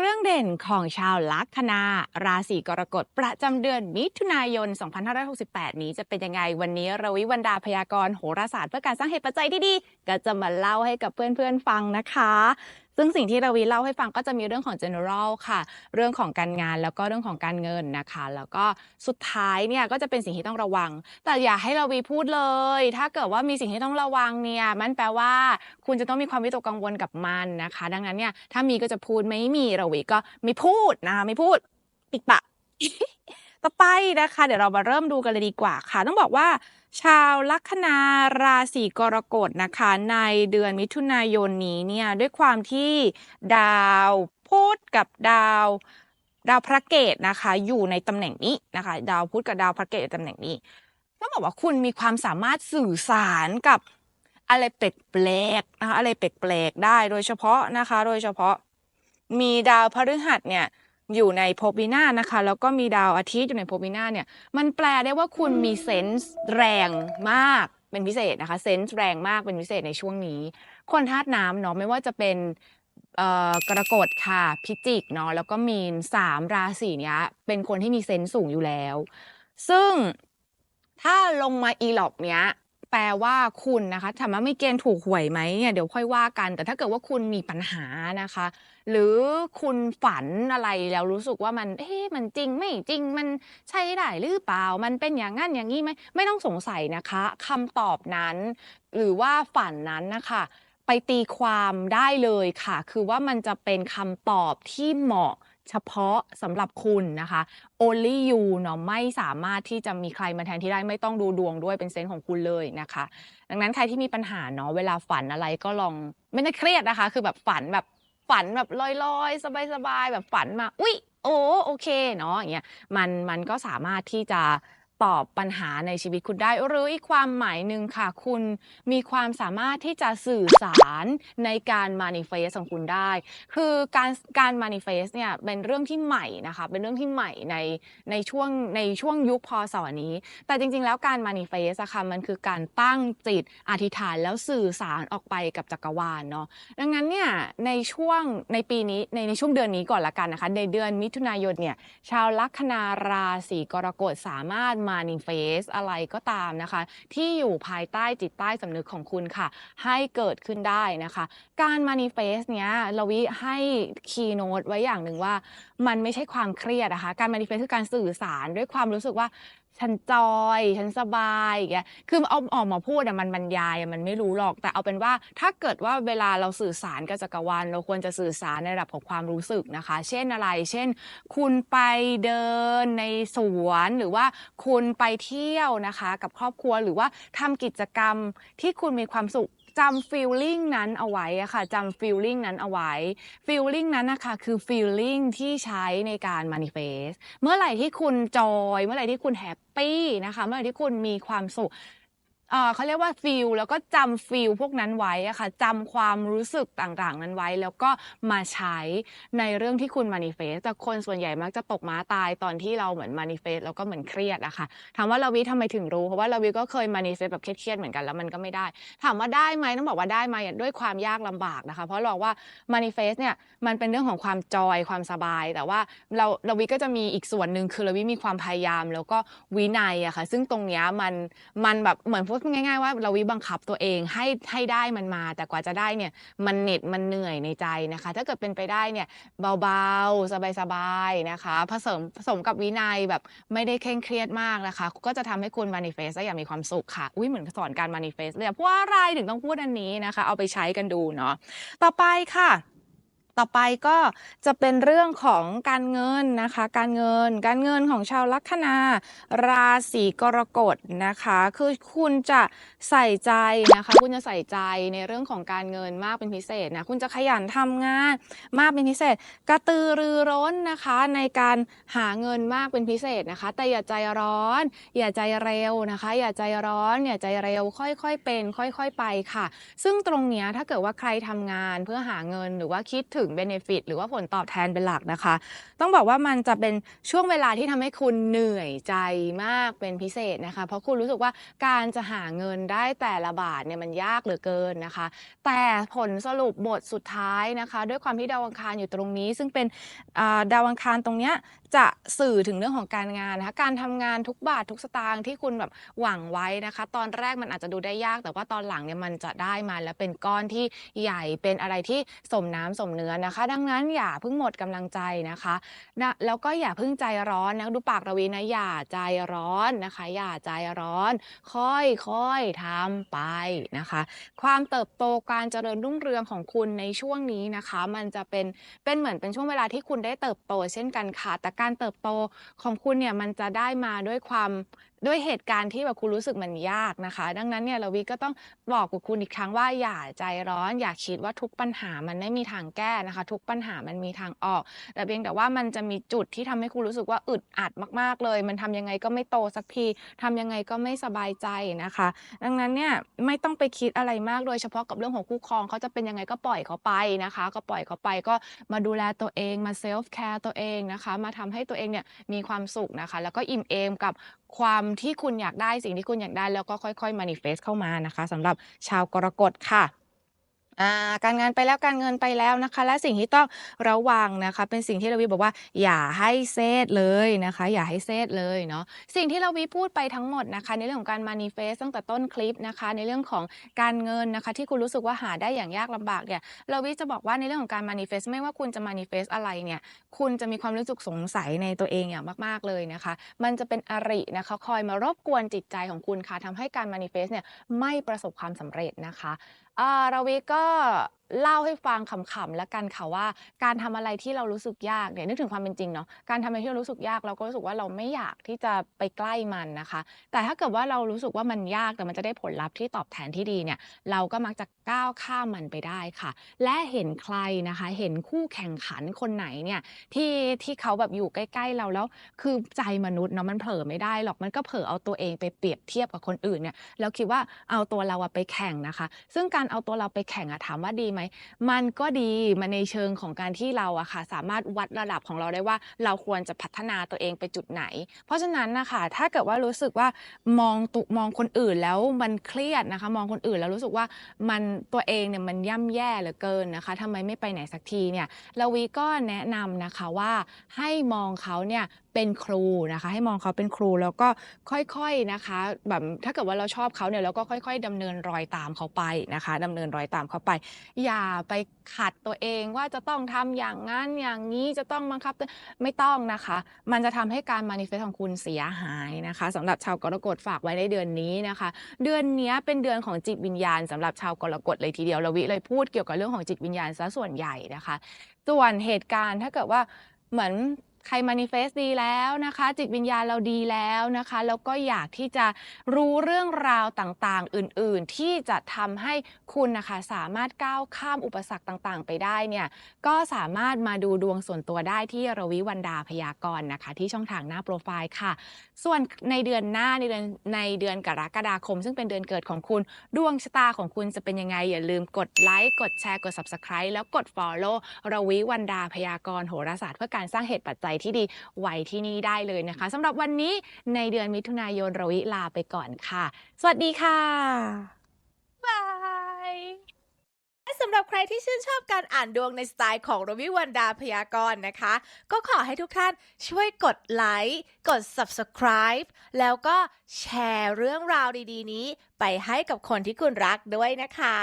เรื่องเด่นของชาวลัคนาราศีกรกฎประจำเดือนมิถุนายน 2568 นี้จะเป็นยังไงวันนี้รวิวันดาพยากรณ์โหราศาสตร์เพื่อการสร้างเหตุปัจจัยที่ดีก็จะมาเล่าให้กับเพื่อนๆฟังนะคะ ซึ่งสิ่งที่ราวีเล่าให้ฟังก็จะมีเรื่องของ general ค่ะ เรื่องของการงานแล้วก็เรื่องของการเงินนะคะ แล้วก็สุดท้ายเนี่ยก็จะเป็นสิ่งที่ต้องระวัง แต่อย่าให้ราวีพูดเลย ถ้าเกิดว่ามีสิ่งที่ต้องระวังเนี่ยมันแปลว่า คุณจะต้องมีความวิตกกังวลกับมันนะคะ ดังนั้นเนี่ยถ้ามีก็จะพูดไม่มีราวีก็ไม่พูดนะคะไม่พูดปิดปาก ต่อไปนะคะ เดี๋ยวเรามาเริ่มดูกันเลยดีกว่าค่ะ ต้องบอกว่าชาวลัคนาราศีกรกฎนะคะ ในเดือนมิถุนายนนี้เนี่ยด้วยความที่ดาวพุธกับดาวดาวพระเกตนะคะ อยู่ในตำแหน่งนี้นะคะ ดาวพุธกับดาวพระเกตในตำแหน่งนี้ต้องบอกว่าคุณมีความสามารถสื่อสารกับอะไรแปลกๆนะคะอะไรแปลกๆได้โดยเฉพาะนะคะ โดยเฉพาะมีดาวพฤหัสเนี่ย อยู่ในภพวินาศนะคะ แล้วก็มีดาวอาทิตย์อยู่ในภพวินาศเนี่ย มันแปลได้ว่าคุณมีเซนส์แรงมากเป็นพิเศษนะคะเซนส์แรงมากเป็นพิเศษในช่วงนี้ คนธาตุน้ำเนาะไม่ว่าจะเป็นเอ่อกรกฎค่ะพิจิกเนาะแล้วก็มีนสามราศีเนี้ยเป็นคนที่มีเซนส์สูงอยู่แล้ว ซึ่งถ้าลงมาอีหลอกเนี้ย แปลว่าคุณนะคะถามว่ามีเกณฑ์ถูกหวยไหมเนี่ยเดี๋ยวค่อยว่ากัน แต่ถ้าเกิดว่าคุณมีปัญหานะคะ หรือคุณฝันอะไรแล้วรู้สึกว่ามันเอ๊ะมันจริงไม่จริงมันใช่ได้หรือเปล่า มันเป็นอย่างนั้นอย่างนี้ไหมไม่ต้องสงสัยนะคะคำตอบนั้น หรือว่าฝันนั้นนะคะไปตีความได้เลยค่ะ คือว่ามันจะเป็นคำตอบที่เหมาะ เฉพาะสำหรับคุณนะคะ only you เนาะไม่สามารถที่จะมีใครมาแทนที่ได้ไม่ต้องดูดวงด้วยเป็นเซนส์ของคุณเลยนะคะ ดังนั้นใครที่มีปัญหาเนาะเวลาฝันอะไรก็ลองไม่ได้เครียดนะคะ คือแบบฝันแบบฝันแบบลอยๆ สบายๆแบบฝันมา อุ๊ย โอ้โอเคเนาะอย่างเงี้ยมันมันก็สามารถที่จะ ตอบปัญหาในชีวิตคุณได้ หรืออีกความหมายหนึ่งค่ะ คุณมีความสามารถที่จะสื่อสารในการ manifest ของคุณได้ คือการการ manifest เนี่ยเป็นเรื่องที่ใหม่นะคะ เป็นเรื่องที่ใหม่ในในช่วงในช่วงยุคพศนี้ แต่จริงๆ แล้วการ manifest อะค่ะมันคือการตั้งจิตอธิษฐานแล้วสื่อสารออกไปกับจักรวาลเนาะดังนั้นเนี่ยในช่วงในปีนี้ในในช่วงเดือนนี้ก่อนละกันนะคะในเดือนมิถุนายนเนี่ยชาวลัคนาราศีกรกฎสามารถมานิเฟสอะไรก็ตามนะคะ ที่อยู่ภายใต้จิตใต้สำนึกของคุณค่ะ ให้เกิดขึ้นได้นะคะ การมานิเฟสเนี้ยเราวิให้คีย์โน้ตไว้อย่างหนึ่งว่า มันไม่ใช่ความเครียดนะคะ การ manifest คือการสื่อสารด้วยความรู้สึกว่า ฉันจอย ฉันสบายอย่างเงี้ย คือเอาออกมาพูดอะมันบรรยายอะมันไม่รู้หรอก แต่เอาเป็นว่าถ้าเกิดว่าเวลาเราสื่อสารกับจักรวาลเราควรจะสื่อสารในระดับของความรู้สึกนะคะ เช่นอะไร เช่น คุณไปเดินในสวนหรือว่าคุณไปเที่ยวนะคะ กับครอบครัวหรือว่าทำกิจกรรมที่คุณมีความสุข จำ feeling นั้นเอาไว้อะค่ะจำ feeling นั้นเอาไว้ feeling นั้นนะคะคือ feeling ที่ใช้ในการ manifest เมื่อไหร่ที่คุณจอย เมื่อไหร่ที่คุณแฮปปี้นะคะ เมื่อไหร่ที่คุณมีความสุข เอ่อเขาเรียกว่าฟีลแล้วก็จำฟีลพวกนั้นไว้อะค่ะจำความรู้สึกต่างๆ นั้นไว้ แล้วก็มาใช้ในเรื่องที่คุณ manifest แต่คนส่วนใหญ่มักจะตกม้าตายตอนที่เราเหมือน manifest แล้วก็เหมือนเครียดอะค่ะถามว่าลาวิทำไมถึงรู้เพราะว่าลาวิก็เคย manifest แบบเครียดๆเหมือนกันแล้วมันก็ไม่ได้ ถามว่าได้ไหมต้องบอกว่าได้ไหมาด้วยความยากลำบากนะคะ เพราะเราว่า manifest เนี่ยมันเป็นเรื่องของความจอยความสบาย แต่ว่าเราลาวิก็จะมีอีกส่วนหนึ่งคือลาวิมีความพยายาม แล้วก็วินัยอะค่ะ ซึ่งตรงเนี้ยมันมันแบบเหมือนพูดง่ายๆว่าเราวิบังคับตัวเองให้ให้ได้มันมา แต่กว่าจะได้เนี่ยมันเหน็ดมันเหนื่อยในใจนะคะ ถ้าเกิดเป็นไปได้เนี่ยเบาๆ สบายๆนะคะ ผสมผสมกับวินัยแบบไม่ได้เคร่งเครียดมากนะคะ ก็จะทำให้คุณ manifest ได้อย่างมีความสุขค่ะ อุ้ยเหมือนสอนการ manifest เลยเพราะว่าอะไรถึงต้องพูดอันนี้นะคะ เอาไปใช้กันดูเนาะต่อไปค่ะ ต่อไปก็จะเป็นเรื่องของการเงินนะคะ การเงิน การเงินของชาวลัคนาราศีกรกฎนะคะ คือคุณจะใส่ใจนะคะ คุณจะใส่ใจในเรื่องของการเงินมากเป็นพิเศษนะ คุณจะขยันทำงานมากเป็นพิเศษ กระตือรือร้นนะคะในการหาเงินมากเป็นพิเศษนะคะ แต่อย่าใจร้อน อย่าใจเร็วนะคะ อย่าใจร้อนอย่าใจเร็วค่อยๆเป็น ค่อยๆไปค่ะ ซึ่งตรงเนี้ยถ้าเกิดว่าใครทำงานเพื่อหาเงินหรือว่าคิดถึงงเบเนฟิตหรือว่าผลตอบแทนเป็นหลักนะคะ ต้องบอกว่ามันจะเป็นช่วงเวลาที่ทำให้คุณเหนื่อยใจมากเป็นพิเศษนะคะ เพราะคุณรู้สึกว่าการจะหาเงินได้แต่ละบาทเนี่ยมันยากเหลือเกินนะคะ แต่ผลสรุปบทสุดท้ายนะคะ ด้วยความที่ดาวอังคารอยู่ตรงนี้ ซึ่งเป็นดาวอังคารตรงเนี้ยจะสื่อถึงเรื่องของการงานนะคะการทำงานทุกบาททุกสตางค์ที่คุณแบบหวังไว้นะคะ ตอนแรกมันอาจจะดูได้ยาก แต่ว่าตอนหลังเนี่ยมันจะได้มาแล้วเป็นก้อนที่ใหญ่เป็นอะไรที่สมน้ำสมเนื้อนะคะ ดังนั้นอย่าเพิ่งหมดกำลังใจนะคะนะแล้วก็อย่าเพิ่งใจร้อนนะดูปากระวีนะอย่าใจร้อนนะคะ อย่าใจร้อน ค่อยๆทำไปนะคะ ความเติบโตการเจริญรุ่งเรืองของคุณในช่วงนี้นะคะ มันจะเป็นเป็นเหมือนเป็นช่วงเวลาที่คุณได้เติบโต เช่นกันค่ะแต่การเติบโตของคุณเนี่ยมันจะได้มาด้วยความด้วยเหตุการณ์ที่แบบคุณรู้สึกมันยากนะคะ ดังนั้นเนี่ยเราวิก็ต้องบอกกับคุณอีกครั้งว่าอย่าใจร้อน อย่าคิดว่าทุกปัญหามันไม่มีทางแก้นะคะ ทุกปัญหามันมีทางออก แต่เพียงแต่ว่ามันจะมีจุดที่ทำให้คุณรู้สึกว่าอึดอัดมาก ๆเลย มันทำยังไงก็ไม่โตสักทีทำยังไงก็ไม่สบายใจนะคะ ดังนั้นเนี่ยไม่ต้องไปคิดอะไรมากโดยเฉพาะกับเรื่องของคู่ครองเขาจะเป็นยังไงก็ปล่อยเขาไปนะคะ ก็ปล่อยเขาไปก็มาดูแลตัวเองมาเซลฟ์แคร์ตัวเองนะคะ มาทำให้ตัวเองเนี่ยมีความสุขนะคะ แล้วก็อิ่มเอมกับความที่คุณอยากได้สิ่งที่คุณอยากได้ แล้วก็ค่อยๆ manifest เข้ามานะคะสำหรับชาวกรกฎค่ะ อา การงานไปแล้ว การเงินไปแล้วนะคะ และสิ่งที่ต้องระวังนะคะ เป็นสิ่งที่เราวีบอกว่า อย่าให้เซตเลยนะคะ อย่าให้เซตเลยเนาะ สิ่งที่เราวีพูดไปทั้งหมดนะคะ ในเรื่องของการ manifest ตั้งแต่ต้นคลิปนะคะ ในเรื่องของการเงินนะคะ ที่คุณรู้สึกว่าหาได้อย่างยากลำบากเนี่ยเราวีจะบอกว่าในเรื่องของการ manifest ไม่ว่าคุณจะ manifest อะไรเนี่ย คุณจะมีความรู้สึกสงสัยในตัวเองอย่างมากๆเลยนะคะ มันจะเป็นอรินะคะ คอยมารบกวนจิตใจของคุณค่ะทำให้การ manifest เนี่ยไม่ประสบความสำเร็จนะคะ อ่าราวิก็ เล่าให้ฟังขำๆแล้วกันค่ะว่า การทำอะไรที่เรารู้สึกยากเนี่ยนึกถึงความเป็นจริงเนาะการทำอะไรที่เรารู้สึกยากเราก็รู้สึกว่าเราไม่อยากที่จะไปใกล้มันนะคะ แต่ถ้าเกิดว่าเรารู้สึกว่ามันยากแต่มันจะได้ผลลัพธ์ที่ตอบแทนที่ดีเนี่ย เราก็มักจะก้าวข้ามมันไปได้ค่ะ และเห็นใครนะคะ เห็นคู่แข่งขันคนไหนเนี่ยที่ที่เขาแบบอยู่ใกล้ ๆ เราแล้วคือใจมนุษย์เนาะมันเผลอไม่ได้หรอกมันก็เผลอเอาตัวเองไปเปรียบเทียบกับคนอื่นเนี่ยแล้วคิดว่าเอาตัวเราอะไปแข่งนะคะ ซึ่งการเอาตัวเราไปแข่งอะถามว่าดีไหมมันก็ดีมันในเชิงของการที่เราอะค่ะ สามารถวัดระดับของเราได้ว่า เราควรจะพัฒนาตัวเองไปจุดไหน เพราะฉะนั้นนะคะถ้าเกิดว่ารู้สึกว่ามองตุมองคนอื่นแล้วมันเครียดนะคะ มองคนอื่นแล้วรู้สึกว่ามันตัวเองเนี่ยมันย่ำแย่เหลือเกินนะคะทำไมไม่ไปไหนสักทีเนี่ยลาวีก็แนะนำนะคะว่าให้มองเขาเนี่ยเป็นครูนะคะ ให้มองเขาเป็นครูแล้วก็ค่อยๆนะคะแบบถ้าเกิดว่าเราชอบเขาเนี่ยเราก็ค่อย ๆดำเนินรอยตามเขาไปนะคะดำเนินรอยตามเขาไปอยาไปขัดตัวเองว่าจะต้องทำอย่างนั้นอย่างนี้จะต้องบังคับตัวไม่ต้องนะคะ มันจะทำให้การมานิเฟสของคุณเสียหายนะคะสำหรับชาวกรกฎฝากไว้ในเดือนนี้นะคะ เดือนนี้เป็นเดือนของจิตวิญญาณสำหรับชาวกรกฎเลยทีเดียวเราวิเลยพูดเกี่ยวกับเรื่องของจิตวิญญาณซะส่วนใหญ่นะคะ ส่วนเหตุการณ์ถ้าเกิดว่าเหมือน ใคร manifest ดีแล้วนะคะ จิตวิญญาณเราดีแล้วนะคะ แล้วก็อยากที่จะรู้เรื่องราวต่างๆ อื่นๆ ที่จะทำให้คุณนะคะสามารถก้าวข้ามอุปสรรคต่างๆ ไปได้เนี่ยก็สามารถมาดูดวงส่วนตัวได้ที่รวิวันดาพยากรณ์นะคะ ที่ช่องทางหน้าโปรไฟล์ค่ะ ส่วนในเดือนหน้าในเดือนในเดือนกรกฎาคม ซึ่งเป็นเดือนเกิดของคุณดวงชะตาของคุณจะเป็นยังไง อย่าลืมกดไลค์กดแชร์กด subscribe แล้วกด follow รวิวันดาพยากรณ์โหราศาสตร์เพื่อการสร้างเหตุปัจจัยที่ดีไว้ที่นี่ได้เลยนะคะสำหรับวันนี้ในเดือนมิถุนายนรวิลาไปก่อนค่ะ สวัสดีค่ะบายและสำหรับใครที่ชื่นชอบการอ่านดวงในสไตล์ของรวิวันดาพยากรณ์นะคะ ก็ขอให้ทุกท่านช่วยกดไลค์กด subscribe แล้วก็แชร์เรื่องราวดีๆ นี้ ไปให้กับคนที่คุณรักด้วยนะคะ